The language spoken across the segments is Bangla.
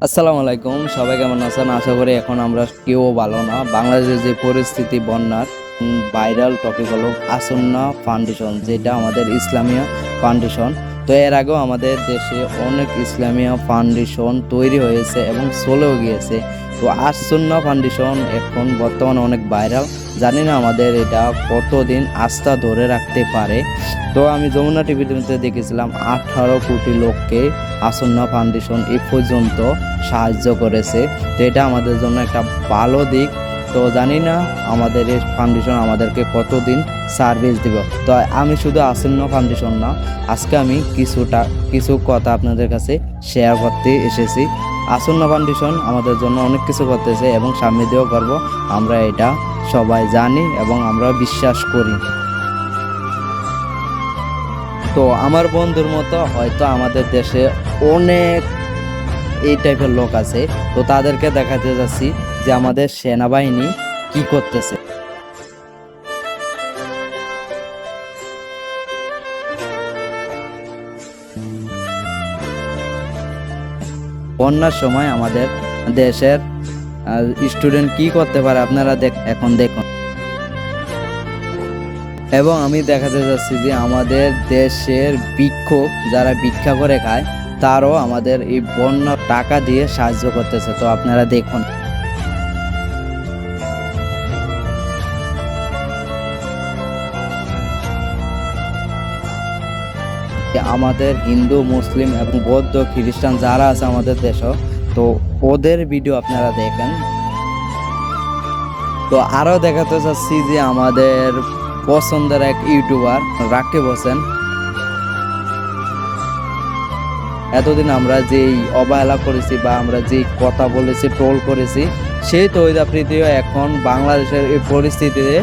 আসসালামু আলাইকুম, সবাই কেমন আছেন? আশা করি এখন আমরা কেউ ভালো না। বাংলাদেশের যে পরিস্থিতি বন্যার ভাইরাল টপিক হলো আসন্না ফাউন্ডেশন যেটা আমাদের ইসলামীয় ফাউন্ডেশন তো এর আগেও আমাদের দেশে অনেক ইসলামীয় ফাউন্ডেশন তৈরি হয়েছে এবং চলেও গিয়েছে। তো আসন্না ফাউন্ডেশন এখন বর্তমানে অনেক ভাইরাল জানি না আমাদের এটা কতদিন আস্থা ধরে রাখতে পারে। তো আমি যমুনা টিভির মধ্যে দেখেছিলাম আঠারো কোটি লোককে আসন্ন ফাউন্ডেশন এ পর্যন্ত সাহায্য করেছে। তো এটা আমাদের জন্য একটা ভালো দিক। তো জানি না আমাদের এই ফাউন্ডেশন আমাদেরকে কতদিন সার্ভিস দিব। তো আমি শুধু আসন্ন ফাউন্ডেশন না, আজকে আমি কিছুটা, কিছু কথা আপনাদের কাছে শেয়ার করতে এসেছি। আসন্ন ফাউন্ডেশন আমাদের জন্য অনেক কিছু করতেছে এবং সামনে দিয়েও করব। আমরা এটা সবাই জানি এবং আমরা বিশ্বাস করি। তো আমার বন্ধুর মতো হয়তো আমাদের দেশে অনেক এই টাইপের লোক আছে। তো তাদেরকে দেখাতে যাচ্ছি যে আমাদের সেনাবাহিনী কি করতেছে। বন্যার সময় আমাদের দেশের স্টুডেন্ট কি করতে পারে আপনারা দেখ, এখন দেখুন। এবং আমি দেখাতে যাচ্ছি যে আমাদের দেশের বৃক্ষ যারা ভিক্ষা করে খায়, তারও আমাদের এই বন্য টাকা দিয়ে সাহায্য করতেছে। তো আপনারা দেখুন। আমাদের হিন্দু, মুসলিম এবং বৌদ্ধ খ্রিস্টান যারা আছে আমাদের দেশে, তো ওদের ভিডিও আপনারা দেখেন। তো আরও দেখাতে চাচ্ছি যে আমাদের পছন্দের এক ইউটিউবার রাকিব হোসেন। এতদিন আমরা যেই অবহেলা করেছি বা আমরা যেই কথা বলেছি ট্রোল করেছি সেই তৈদা প্রীতিও এখন বাংলাদেশের এই পরিস্থিতিতে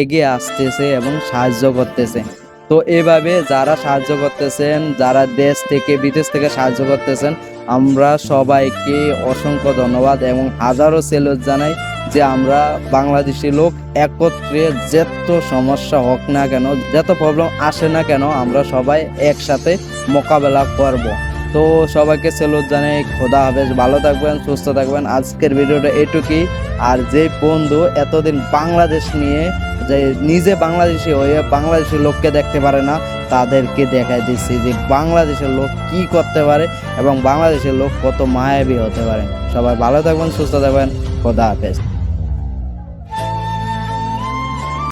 এগিয়ে আসতেছে এবং সাহায্য করতেছে। তো এভাবে যারা সাহায্য করতেছেন, যারা দেশ থেকে, বিদেশ থেকে সাহায্য করতেছেন, আমরা সবাইকে অসংখ্য ধন্যবাদ এবং হাজারো সেলুট জানাই যে আমরা বাংলাদেশি লোক একত্রে যত সমস্যা হোক না কেন, যত প্রবলেম আসে না কেন, আমরা সবাই একসাথে মোকাবেলা করব। তো সবাইকে সেলুট জানাই, খোদা হাফেজ, ভালো থাকবেন, সুস্থ থাকবেন। আজকের ভিডিওটা এটুকুই। আর যে বন্ধু এতদিন বাংলাদেশ নিয়ে, যে নিজে বাংলাদেশি হয়ে বাংলাদেশি লোককে দেখতে পারে না, তাদেরকে দেখাই দিচ্ছি যে বাংলাদেশের লোক কি করতে পারে এবং বাংলাদেশের লোক কত মায়াবী হতে পারে। সবাই ভালো থাকবেন, সুস্থ থাকবেন, খোদা হাফেজ।